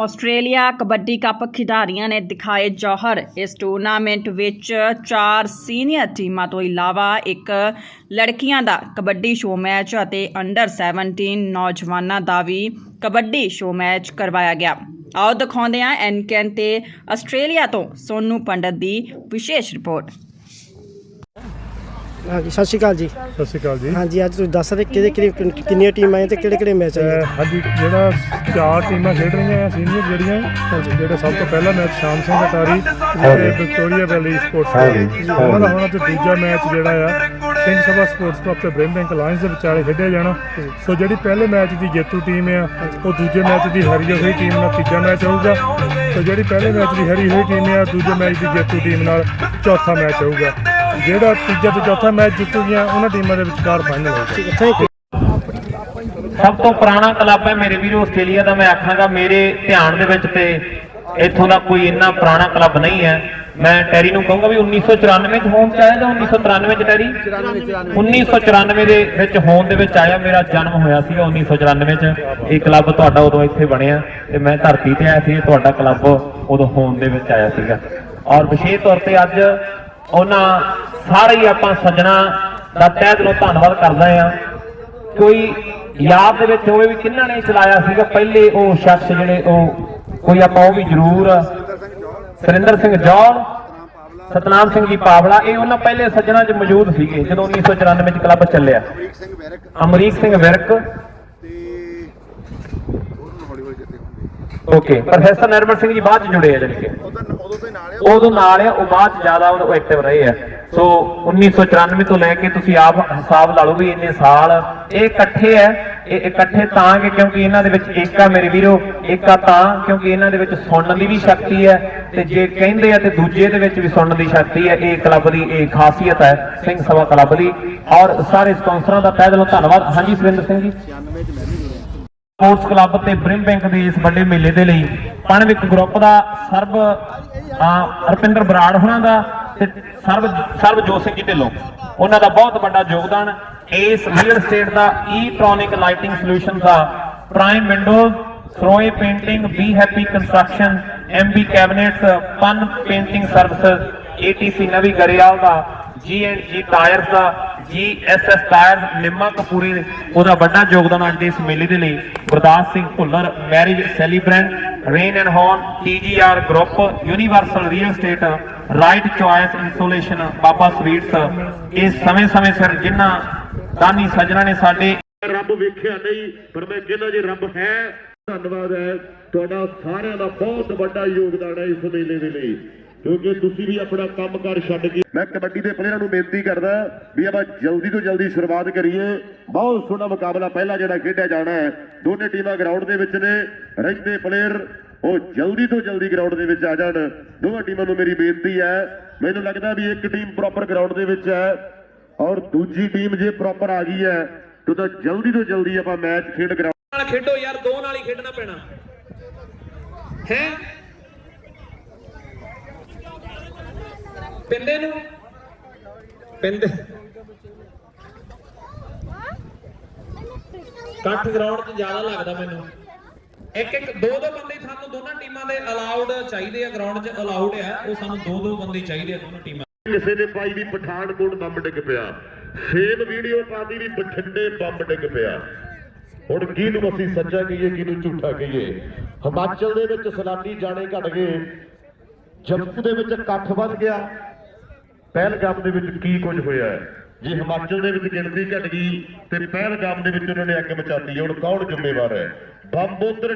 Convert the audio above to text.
Australia kabaddi cup ਖਿਡਾਰੀਆਂ ਨੇ ਦਿਖਾਏ ਜੌਹਰ। ਇਸ ਟੂਰਨਾਮੈਂਟ ਵਿੱਚ ਚਾਰ ਸੀਨੀਅਰ ਟੀਮਾਂ ਤੋਂ ਇਲਾਵਾ ਇੱਕ ਲੜਕੀਆਂ ਦਾ ਕਬੱਡੀ ਸ਼ੋਅ ਮੈਚ ਅਤੇ ਅੰਡਰ 17 ਨੌਜਵਾਨਾਂ ਦਾ ਵੀ ਕਬੱਡੀ ਸ਼ੋਅ ਮੈਚ ਕਰਵਾਇਆ ਗਿਆ। ਆਓ ਦਿਖਾਉਂਦੇ ਹਾਂ ਐਨਕੈਨ ਤੇ ਆਸਟ੍ਰੇਲੀਆ ਤੋਂ ਸੋਨੂ ਪੰਡਤ ਦੀ ਵਿਸ਼ੇਸ਼ ਰਿਪੋਰਟ। ਹਾਂਜੀ ਸਤਿ ਸ਼੍ਰੀ ਅਕਾਲ ਜੀ। ਸਤਿ ਸ਼੍ਰੀ ਅਕਾਲ ਜੀ। ਹਾਂਜੀ ਅੱਜ ਤੁਸੀਂ ਦੱਸ ਸਕਦੇ ਕਿਹਦੇ ਕਿਹੜੇ ਕਿੰਨ- ਕਿੰਨੀਆਂ ਟੀਮਾਂ ਆਏ ਤੇ ਕਿਹੜੇ ਕਿਹੜੇ ਮੈਚ ਆਏ ਅਹ ਹਾਂਜੀ ਜਿਹੜਾ ਚਾਰ ਟੀਮਾਂ ਖੇਡ ਰਹੀਆਂ ਆ ਸੀਨੀਅਰ ਜਿਹੜੀਆਂ ਹਾਂਜੀ। ਜਿਹੜਾ ਸਭ ਤੋਂ ਪਹਿਲਾ ਮੈਚ ਸ਼ਾਮ ਸਿੰਘ ਅਟਾਰੀ ਤੇ ਵਿਕਟੋਰੀਆ ਵੈਲੀ ਸਪੋਰਟਸ ਕਲੱਬ ਉਹਨਾਂ ਦਾ ਹੋਣਾ ਤੇ ਦੂਜਾ ਮੈਚ ਜਿਹੜਾ ਆ ਸਿੰਘ ਸਭਾ ਸਪੋਰਟਸ ਕਲੱਬ ਤੇ ਬ੍ਰਿਮ ਬੈਂਕ ਅਲਾਈਅੰਸ ਦੇ ਵਿਚਾਲੇ ਖੇਡਿਆ ਜਾਣਾ। ਸੋ ਜਿਹੜੀ ਪਹਿਲੇ ਮੈਚ ਦੀ ਜੇਤੂ ਟੀਮ ਆ ਉਹ ਦੂਜੇ ਮੈਚ ਦੀ ਹਾਰੀ ਹੋਈ ਟੀਮ ਨਾਲ ਤੀਜਾ ਮੈਚ ਹੋਊਗਾ। ਸੋ ਜਿਹੜੀ ਪਹਿਲੇ ਮੈਚ ਦੀ ਹਾਰੀ ਹੋਈ ਟੀਮ ਆ ਦੂਜੇ ਮੈਚ ਦੀ ਜੇਤੂ ਟੀਮ ਨਾਲ ਚੌਥਾ ਮੈਚ ਹੋਊਗਾ। ਜਿਹੜਾ ਤੀਜਾ ਤੇ ਚੌਥਾ ਮੈਚ ਜਿੱਤੂਗੀਆਂ ਉਹਨਾਂ ਟੀਮਾਂ ਦੇ ਵਿਚਕਾਰ ਫਾਈਨਲ ਹੋਊਗਾ ਠੀਕ ਹੈ ਥੈਂਕ ਯੂ ਸਭ ਤੋਂ ਪੁਰਾਣਾ ਕਲੱਬ ਹੈ ਮੇਰੇ ਵੀਰੋ ਆਸਟ੍ਰੇਲੀਆ ਦਾ। ਮੈਂ ਆਖਾਂਗਾ ਮੇਰੇ ਧਿਆਨ ਦੇ ਵਿੱਚ ਤੇ ਇੱਥੋਂ ਦਾ ਕੋਈ ਇੰਨਾ ਪੁਰਾਣਾ ਕਲੱਬ ਨਹੀਂ ਹੈ। ਮੈਂ ਟੈਰੀ ਨੂੰ ਕਹੂੰਗਾ ਵੀ 1994 ਚ ਹੋਂਦ ਚ ਆਇਆ ਜਾਂ 1993 ਚ ਟੈਰੀ? 1994 ਦੇ ਵਿੱਚ ਹੋਂਦ ਦੇ ਵਿੱਚ ਆਇਆ। ਮੇਰਾ ਜਨਮ ਹੋਇਆ ਸੀਗਾ 1994 ਚ। ਇਹ ਕਲੱਬ ਤੁਹਾਡਾ ਉਦੋਂ ਇੱਥੇ ਬਣਿਆ ਤੇ ਮੈਂ ਧਰਤੀ ਤੇ ਆਇਆ ਸੀ। ਇਹ ਤੁਹਾਡਾ ਕਲੱਬ ਉਦੋਂ ਹੋਂਦ ਦੇ ਵਿੱਚ ਆਇਆ ਸੀਗਾ। ਔਰ ਵਿਸ਼ੇਸ਼ ਤੌਰ ਤੇ ਅੱਜ ਉਹਨਾਂ ਸਾਰੇ ਹੀ ਆਪਾਂ ਸੱਜਣਾ ਦਾ ਤਹਿ ਦਿਲੋਂ ਧੰਨਵਾਦ ਕਰਦੇ ਆ ਕੋਈ ਯਾਦ ਦੇ ਵਿੱਚ ਹੋਵੇ ਵੀ ਕਿੰਨਾ ਨੇ ਚਲਾਇਆ ਸੀਗਾ ਪਹਿਲੇ ਉਹ ਸ਼ਖਸ ਜਿਹੜੇ ਉਹ ਕੋਈ ਆਪਾਂ ਉਹ ਵੀ ਜ਼ਰੂਰ। ਸੁਰਿੰਦਰ ਸਿੰਘ ਜੌਲ ਸਤਨਾਮ ਸਿੰਘ ਜੀ ਪਾਵਲਾ ਇਹ ਉਹਨਾਂ ਪਹਿਲੇ ਸੱਜਣਾ 'ਚ ਮੌਜੂਦ ਸੀਗੇ ਜਦੋਂ 1994 ਚ ਕਲੱਬ ਚੱਲਿਆ। Amrik Singh Vairak. Okay professor normal Singh ji ਬਾਅਦ ਚ ਜੁੜੇ ਆ ਜਾਣੀ ਕਿ। ਉਦੋਂ ਨਾਲ ਆ, ਉਹ ਬਾਅਦ ਜ਼ਿਆਦਾ ਉਹ ਐਕਟਿਵ ਰਹੇ ਆ। ਸੋ 1994 ਤੋਂ ਲੈ ਕੇ ਤੁਸੀਂ ਆਪ ਹਿਸਾਬ ਲਾ ਲਓ ਵੀ ਇੰਨੇ ਸਾਲ ਇਹ ਇਕੱਠੇ ਆ, ਇਹ ਇਕੱਠੇ ਤਾਂ ਕਿ ਕਿਉਂਕਿ ਇਹਨਾਂ ਦੇ ਵਿੱਚ ਏਕਾ ਮੇਰੇ ਵੀਰੋ ਏਕਾ ਤਾਂ ਕਿਉਂਕਿ ਇਹਨਾਂ ਦੇ ਵਿੱਚ ਸੁਣਨ ਦੀ ਵੀ ਸ਼ਕਤੀ ਹੈ ਤੇ ਜੇ ਕਹਿੰਦੇ ਆ ਤੇ ਦੂਜੇ ਦੇ ਵਿੱਚ ਵੀ ਸੁਣਨ ਦੀ ਸ਼ਕਤੀ ਹੈ ਇਹ ਕਲੱਬ ਦੀ ਇਹ ਖਾਸੀਅਤ ਹੈ ਸਿੰਘ ਸਭਾ ਕਲੱਬ ਦੀ। ਔਰ ਸਾਰੇ ਸਪਾਂਸਰਾਂ ਦਾ ਤਹਿ ਦਿਲੋਂ ਧੰਨਵਾਦ। ਹਾਂਜੀ ਸੁਰਿੰਦਰ ਸਿੰਘ ਜੀ। ਸਪੋਰਟਸ ਕਲੱਬ ਤੇ ਬ੍ਰਿਮ ਬੈਂਕ ਦੇ ਇਸ ਵੱਡੇ ਮੇਲੇ ਦੇ ਲਈ ਪਣਵਿਕ ਗਰੁੱਪ ਦਾ ਸਰਬ ਰੁਪਿੰਦਰ ਬਰਾੜ ਹੁਣਾਂ ਦਾ ਤੇ ਸਰਬ ਸਰਬਜੋਤ ਸਿੰਘ ਜੀ ਢਿੱਲੋਂ। ਉਹਨਾਂ ਦਾ ਬਹੁਤ ਵੱਡਾ ਯੋਗਦਾਨ ਇਸ ਰੀਅਲ estate ਦਾ ਇਲੈਕਟ੍ਰੋਨਿਕ ਲਾਈਟਿੰਗ ਸੋਲੂਸ਼ਨ ਦਾ। Prime windows Saroye painting B happy construction MB cabinets ਪਨ ਪੇਂਟਿੰਗ ਸਰਵਿਸਿਜ਼ ਏਟੀਸੀ ਨਵੀ ਗਰੇਵਾਲ ਦਾ ਜੀ ਐਂਡ ਜੀ ਟਾਇਰਸ ਦਾ। G S S tyres Nimma Kapuri ਉਹਦਾ ਵੱਡਾ ਯੋਗਦਾਨ ਅੱਜ ਦੇ ਇਸ ਮੇਲੇ ਦੇ ਲਈ। Gurdas Singh Bhullar marriage celebrant rain and horn TGR group universal real estate right choice insulation Baba sweets ਇਹ ਸਮੇਂ-ਸਮੇਂ ਸਿਰ ਜਿਨ੍ਹਾਂ ਦਾਨੀ ਸੱਜਣਾ ਨੇ ਸਾਡੇ ਰੱਬ ਵੇਖਿਆ ਨਹੀਂ, ਪਰ ਮੈਂ ਕਹਿੰਦਾ ਜੇ ਰੱਬ ਹੈ, ਧੰਨਵਾਦ ਹੈ। ਤੁਹਾਡਾ ਸਾਰਿਆਂ ਦਾ ਬਹੁਤ ਵੱਡਾ ਯੋਗਦਾਨ ਹੈ ਇਸ ਮੇਲੇ ਦੇ ਲਈ। ਕਿਉਂਕਿ ਤੁਸੀਂ ਵੀ ਆਪਣਾ ਕੰਮਕਾਰ ਛੱਡ ਕੇ ਮੈਂ ਕਬੱਡੀ ਦੇ ਪਲੇਅਰਾਂ ਨੂੰ ਬੇਨਤੀ ਕਰਦਾ ਵੀ ਆਪਾਂ ਜਲਦੀ ਤੋਂ ਜਲਦੀ ਸ਼ੁਰੂਆਤ ਕਰੀਏ। ਬਹੁਤ ਸੋਹਣਾ ਮੁਕਾਬਲਾ ਪਹਿਲਾ ਜਿਹੜਾ ਖੇਡਿਆ ਜਾਣਾ ਹੈ। ਦੋਨੇ ਟੀਮਾਂ ਗਰਾਊਂਡ ਦੇ ਵਿੱਚ ਨੇ। ਰਹਿੰਦੇ ਪਲੇਅਰ ਉਹ ਜਲਦੀ ਤੋਂ ਜਲਦੀ ਗਰਾਊਂਡ ਦੇ ਵਿੱਚ ਆ ਜਾਣ। ਦੋਵਾਂ ਟੀਮਾਂ ਨੂੰ ਮੇਰੀ ਬੇਨਤੀ ਹੈ। ਮੈਨੂੰ ਲੱਗਦਾ ਵੀ ਇੱਕ ਟੀਮ ਪ੍ਰੋਪਰ ਗਰਾਊਂਡ ਦੇ ਵਿੱਚ ਹੈ ਔਰ ਦੂਜੀ ਟੀਮ ਜੇ ਪ੍ਰੋਪਰ ਆ ਗਈ ਹੈ ਤਾਂ ਤਾਂ ਜਲਦੀ ਤੋਂ ਜਲਦੀ ਆਪਾਂ ਮੈਚ ਖੇਡ ਗਰਾਊਂਡ ਨਾਲ ਖੇਡੋ ਯਾਰ ਦੋ ਨਾਲ ਹੀ ਖੇਡਣਾ ਪੈਣਾ। ਹੈ? ਪਿੰਦੇ ਨੂੰ? ਪਿੰਦੇ ਕੱਠ ਗਰਾਊਂਡ 'ਚ ਜ਼ਿਆਦਾ ਲੱਗਦਾ ਮੈਨੂੰ। ਇੱਕ ਇੱਕ, ਦੋ ਦੋ ਬੰਦੇ ਸਾਨੂੰ ਦੋਨਾਂ ਟੀਮਾਂ ਦੇ ਅਲਾਉਡ ਚਾਹੀਦੇ ਆ ਗਰਾਊਂਡ 'ਚ ਅਲਾਉਡ ਆ। ਉਹ ਸਾਨੂੰ ਦੋ ਦੋ ਬੰਦੇ ਚਾਹੀਦੇ ਆ, ਦੋਨੋਂ ਟੀਮਾਂ ਕਿਸੇ ਨੇ ਪਾਈ ਵੀ ਪਠਾਨਕੋਟ ਬੰਬ ਡਿੱਗ ਪਿਆ। ਸੇਮ ਵੀਡੀਓ ਪਾਦੀ ਵੀ ਬਠਿੰਡੇ ਬੰਬ ਡਿੱਗ ਪਿਆ। ਹੁਣ ਕਿਹਨੂੰ ਅਸੀਂ ਸੱਚਾ ਕਹੀਏ, ਕਿਹਨੂੰ ਝੂਠਾ ਕਹੀਏ? ਹਿਮਾਚਲ ਦੇ ਵਿੱਚ ਸੈਲਾਨੀ ਜਾਣੇ ਘਟ ਗਏ। ਜੰਮੂ ਦੇ ਵਿੱਚ ਇਕੱਠ ਵੱਧ ਗਿਆ। ਪਹਿਲਗਾਮ ਦੇ ਵਿੱਚ ਕੀ ਕੁਝ ਹੋਇਆ ਹੈ? ਜੇ ਹਿਮਾਚਲ ਦੇ ਵਿੱਚ ਗਿਣਤੀ ਘਟ ਗਈ ਤੇ ਪਹਿਲਗਾਮ ਦੇ ਵਿੱਚ ਉਹਨਾਂ ਨੇ ਅੱਗ ਮਚਾਤੀ ਹੈ ਹੁਣ ਕੌਣ ਜ਼ਿੰਮੇਵਾਰ ਹੈ ਬੰਬ ਉੱਧਰ